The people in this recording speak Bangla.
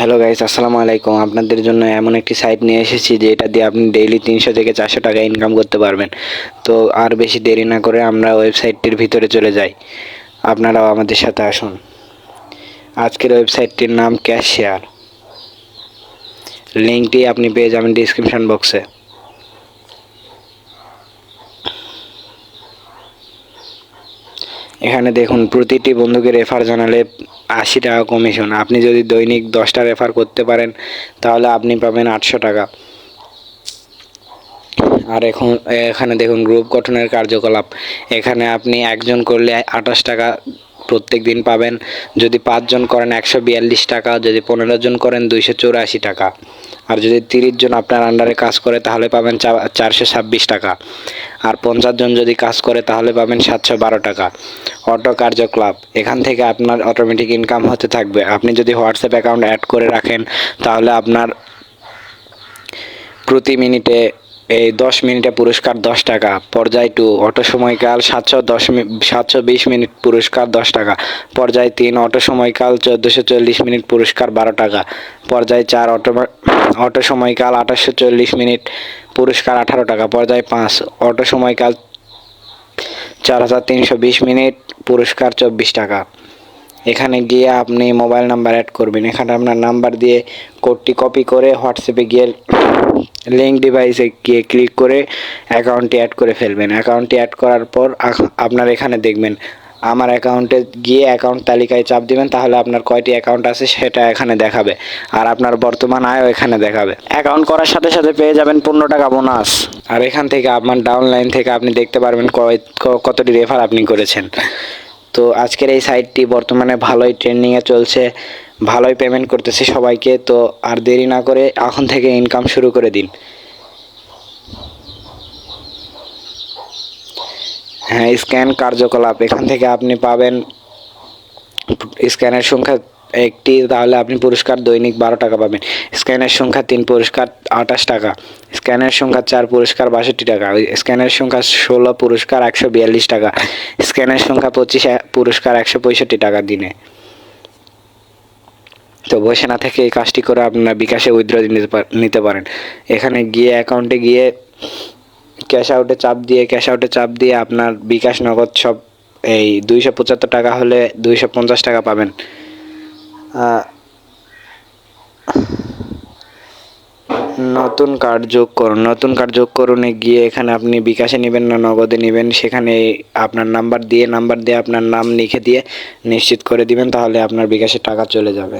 হ্যালো গাইস আসসালামু আলাইকুম। আপনাদের জন্য এমন একটি সাইট নিয়ে এসেছি যে এটা দিয়ে আপনি ডেইলি তিনশো থেকে চারশো টাকা ইনকাম করতে পারবেন। তো আর বেশি দেরি না করে আমরা ওয়েবসাইটটির ভিতরে চলে যাই। আপনারাও আমাদের সাথে আসুন। আজকের ওয়েবসাইটটির নাম ক্যাশ শেয়ার লিঙ্কটি আপনি পেয়ে যাবেন ডিসক্রিপশান বক্সে এখানে দেখুন, প্রতিটি বন্ধুকে রেফার জানালে আশি টাকা কমিশন আপনি যদি দৈনিক দশটা রেফার করতে পারেন, তাহলে আপনি পাবেন আটশো টাকা। আর এখন, এখানে দেখুন গ্রুপ গঠনের কার্যকলাপ। এখানে আপনি একজন করলে আঠাশ টাকা প্রত্যেক দিন পাবেন। যদি পাঁচজন করেন একশো বিয়াল্লিশ টাকা, যদি পনেরো জন করেন দুইশো চৌরাশি টাকা। আর যদি তিরিশ জন আপনার আন্ডারে কাজ করে, তাহলে পাবেন চারশো ছাব্বিশ টাকা। আর পঞ্চাশ জন যদি কাজ করে তাহলে পাবেন সাতশো বারো টাকা। অটো কার্যকলাপ এখান থেকে আপনার অটোমেটিক ইনকাম হতে থাকবে। আপনি যদি হোয়াটসঅ্যাপ অ্যাকাউন্ট অ্যাড করে রাখেন, তাহলে আপনার প্রতি মিনিটে এই দশ মিনিটে পুরস্কার দশ টাকা। পর্যায় টু অটো সময়কাল সাতশো দশ সাতশো বিশ মিনিট পুরস্কার দশ টাকা। পর্যায় তিন, অটো সময়কাল চোদ্দোশো চল্লিশ মিনিট পুরস্কার বারো টাকা। পর্যায় চার, অটো অটো সময়কাল আঠাশশো চল্লিশ মিনিট পুরস্কার আঠারো টাকা। পর্যায় পাঁচ, অটো সময়কাল চার হাজার তিনশো বিশ মিনিট পুরস্কার চব্বিশ টাকা। এখানে গিয়ে আপনি মোবাইল নাম্বার অ্যাড করবেন। এখানে আপনার নাম্বার দিয়ে কোডটি কপি করে হোয়াটসঅ্যাপে গিয়ে লিঙ্ক ডিভাইসে গিয়ে ক্লিক করে অ্যাকাউন্টটি অ্যাড করে ফেলবেন। অ্যাকাউন্টটি অ্যাড করার পর আপনার এখানে দেখবেন, আমার অ্যাকাউন্টে গিয়ে অ্যাকাউন্ট তালিকায় চাপ দিবেন, তাহলে আপনার কয়টি অ্যাকাউন্ট আছে সেটা এখানে দেখাবে। আর আপনার বর্তমান আয়ও এখানে দেখাবে। অ্যাকাউন্ট করার সাথে সাথে পেয়ে যাবেন পনেরো টাকা বোনাস আর এখান থেকে আপনার ডাউন লাইন থেকে আপনি দেখতে পারবেন কতটি রেফার আপনি করেছেন। তো আজকের এই সাইটটি বর্তমানে ভালোই ট্রেন্ডিংয়ে চলছে। ভালোই পেমেন্ট করতেছে সবাইকে, তো আর দেরি না করে এখন থেকে ইনকাম শুরু করে দিন। হ্যাঁ স্ক্যান কার্যকলাপ, এখান থেকে আপনি পাবেন স্ক্যানের সংখ্যা একটি, তাহলে আপনি পুরস্কার দৈনিক বারো টাকা পাবেন। স্ক্যানের সংখ্যা তিন, পুরস্কার আঠাশ টাকা। স্ক্যানের সংখ্যা চার, পুরস্কার বাষট্টি টাকা। স্ক্যানের সংখ্যা ষোলো, পুরস্কার একশো বিয়াল্লিশ টাকা। স্ক্যানের সংখ্যা পঁচিশ, পুরস্কার একশো পঁয়ষট্টি টাকা দিনে। তো বসে না থেকে এই কাজটি করে আপনারা বিকাশে উইথড্র নিতে পারেন। এখানে গিয়ে অ্যাকাউন্টে গিয়ে ক্যাশ আউটে চাপ দিয়ে ক্যাশ আউটে চাপ দিয়ে আপনার বিকাশ নগদ সব এই দুইশো পঁচাত্তর টাকা হলে দুইশো পঞ্চাশ টাকা পাবেন। নতুন কার্ড যোগ করুন নতুন কার্ড যোগ করুন গিয়ে এখানে আপনি বিকাশে নেবেন না, নগদে নেবেন, সেখানে আপনার নাম্বার দিয়ে নাম্বার দিয়ে আপনার নাম লিখে দিয়ে নিশ্চিত করে দিবেন, তাহলে আপনার বিকাশে টাকা চলে যাবে।